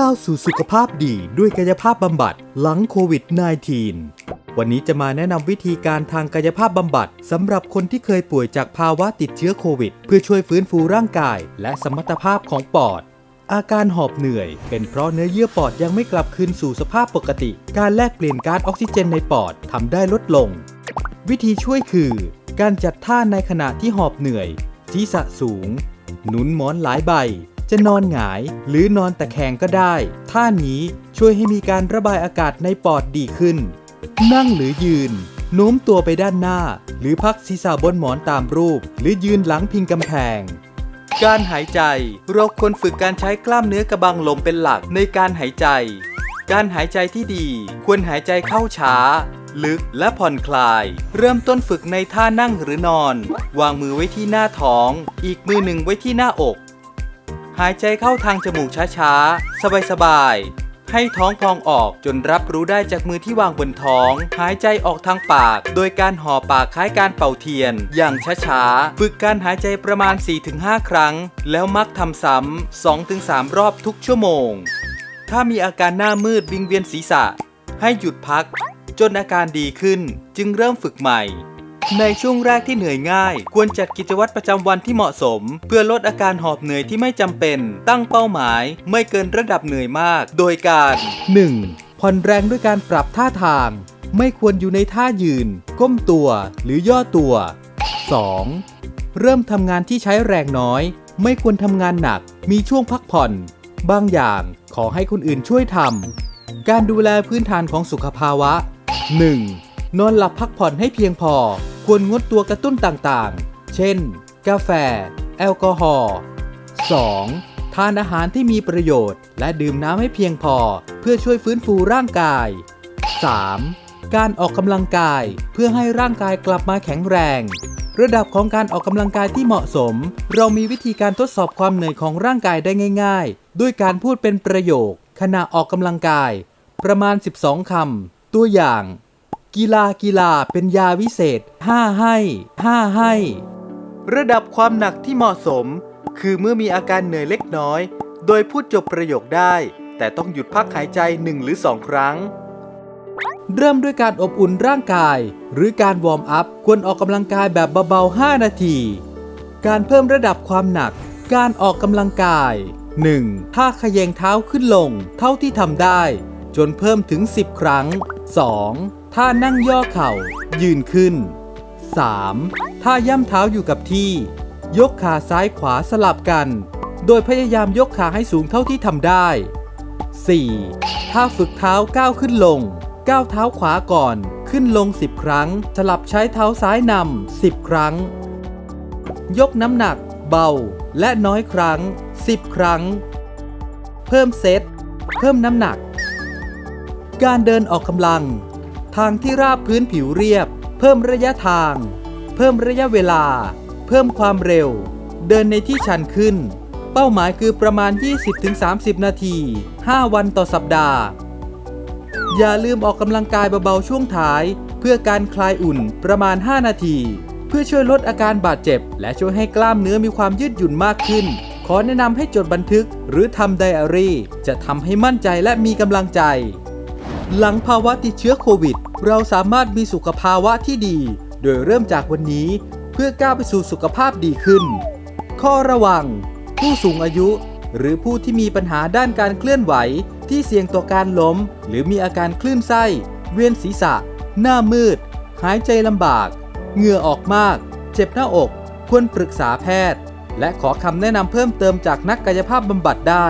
ก้าวสู่สุขภาพดีด้วยกายภาพบำบัดหลังโควิด -19 วันนี้จะมาแนะนำวิธีการทางกายภาพบำบัดสำหรับคนที่เคยป่วยจากภาวะติดเชื้อโควิด เพื่อช่วยฟื้นฟูร่างกาย และสมรรถภาพของปอด อาการหอบเหนื่อย เป็นเพราะเนื้อเยื่อปอดยังไม่กลับคืนสู่สภาพปกติ การแลกเปลี่ยนก๊าซออกซิเจนในปอดทำได้ลดลง วิธีช่วยคือ การจัดท่าในขณะที่หอบเหนื่อย ศีรษะสูง หนุนหมอนหลายใบ จะนอนหงายหรือนอนตะแคงก็ได้ ท่านี้ช่วยให้มีการระบายอากาศในปอดดีขึ้น นั่งหรือยืนโน้มตัวไปด้านหน้า หรือพักศีรษะบนหมอนตามรูป หรือยืนหลังพิงกำแพง การหายใจ เราควรฝึกการใช้กล้ามเนื้อกระบังลมเป็นหลักในการหายใจ การหายใจที่ดี ควรหายใจเข้าช้า ลึกและผ่อนคลาย เริ่มต้นฝึกในท่านั่งหรือนอน วางมือไว้ที่หน้าท้อง อีกมือหนึ่งไว้ที่หน้าอก หายใจเข้าทางจมูกช้าๆ สบายๆ ให้ท้องพองออกจนรับรู้ได้จากมือที่วางบนท้อง หายใจออกทางปาก โดยการห่อปากคล้ายการเป่าเทียน อย่างช้าๆ ฝึกการหายใจประมาณ 4-5 ครั้ง แล้วมักทำซ้ำ 2-3 รอบทุกชั่วโมง ถ้ามีอาการหน้ามืดวิงเวียนศีรษะ ให้หยุดพัก จนอาการดีขึ้น จึงเริ่มฝึกใหม่ ในช่วงแรกที่เหนื่อยง่าย ควรจัดกิจวัตรประจำวันที่เหมาะสม เพื่อลดอาการหอบเหนื่อยที่ไม่จำเป็น ตั้งเป้าหมาย ไม่เกินระดับเหนื่อยมาก โดยการ 1. ผ่อนแรงด้วยการปรับท่าทาง ไม่ควรอยู่ในท่ายืน ก้มตัว หรือย่อตัว 2. เริ่มทำงานที่ใช้แรงน้อย ไม่ควรทำงานหนัก มีช่วงพักผ่อน บางอย่างขอให้คนอื่นช่วยทำการดูแลพื้นฐานของสุขภาวะ 1. นอนหลับพักผ่อนให้เพียงพอ ควรงดตัวกระตุ้นต่างๆ เช่น กาแฟ แอลกอฮอล์ 2. ทานอาหารที่มีประโยชน์ และดื่มน้ำให้เพียงพอ เพื่อช่วยฟื้นฟูร่างกาย 3. การออกกำลังกายเพื่อให้ร่างกายกลับมาแข็งแรง ระดับของการออกกำลังกายที่เหมาะสม เรามีวิธีการทดสอบความเหนื่อยของร่างกายได้ง่าย ๆ ด้วยการพูดเป็นประโยค ขณะออกกำลังกาย ประมาณ 12คำตัวอย่าง กีฬากีฬาเป็นยาวิเศษ5ให้5ให้ ระดับความหนักที่เหมาะสม คือเมื่อมีอาการเหนื่อยเล็กน้อย โดยพูดจบประโยคได้ แต่ต้องหยุดพักหายใจ1หรือ2ครั้ง เริ่มด้วยการอบอุ่นร่างกาย หรือการวอร์มอัพควรออกกำลังกายแบบเบาๆ 5 นาที การเพิ่มระดับความหนัก การออกกำลังกาย 1. ท่าขยงเท้าขึ้นลง เท่าที่ทำได้ จนเพิ่มถึง 10 ครั้ง 2. ท่านั่งย่อเข่า ยืนขึ้น 3. ท่าย่ำเท้าอยู่กับที่ ยกขาซ้ายขวาสลับกัน โดยพยายามยกขาให้สูงเท่าที่ทำได้ 4. ท่าฝึกเท้าก้าวขึ้นลง ก้าวเท้าขวาก่อน ขึ้นลง 10 ครั้ง สลับใช้เท้าซ้ายนำ10 ครั้ง ยกน้ำหนัก เบา และน้อยครั้ง 10 ครั้ง เพิ่มเซต เพิ่มน้ำหนัก การเดินออกกำลัง ทางที่ราบพื้นผิวเรียบ เพิ่มระยะทาง เพิ่มระยะเวลา เพิ่มความเร็ว เดินในที่ชันขึ้น เป้าหมายคือประมาณ 20-30 นาที 5 วันต่อสัปดาห์ อย่าลืมออกกำลังกายเบาๆช่วงท้าย เพื่อการคลายอุ่นประมาณ 5 นาที เพื่อช่วยลดอาการบาดเจ็บ และช่วยให้กล้ามเนื้อมีความยืดหยุ่นมากขึ้น ขอแนะนำให้จดบันทึก หรือทำไดอารี่ จะทำให้มั่นใจและมีกำลังใจ หลังภาวะติดเชื้อโควิด เราสามารถมีสุขภาวะที่ดี โดยเริ่มจากวันนี้เพื่อก้าวไปสู่สุขภาพดีขึ้น ข้อระวัง ผู้สูงอายุ หรือผู้ที่มีปัญหาด้านการเคลื่อนไหว ที่เสี่ยงต่อการล้ม หรือมีอาการคลื่นไส้ เวียนศีรษะ หน้ามืด หายใจลำบาก เหงื่อออกมาก เจ็บหน้าอก ควรปรึกษาแพทย์ และขอคำแนะนำเพิ่มเติมจากนักกายภาพบำบัดได้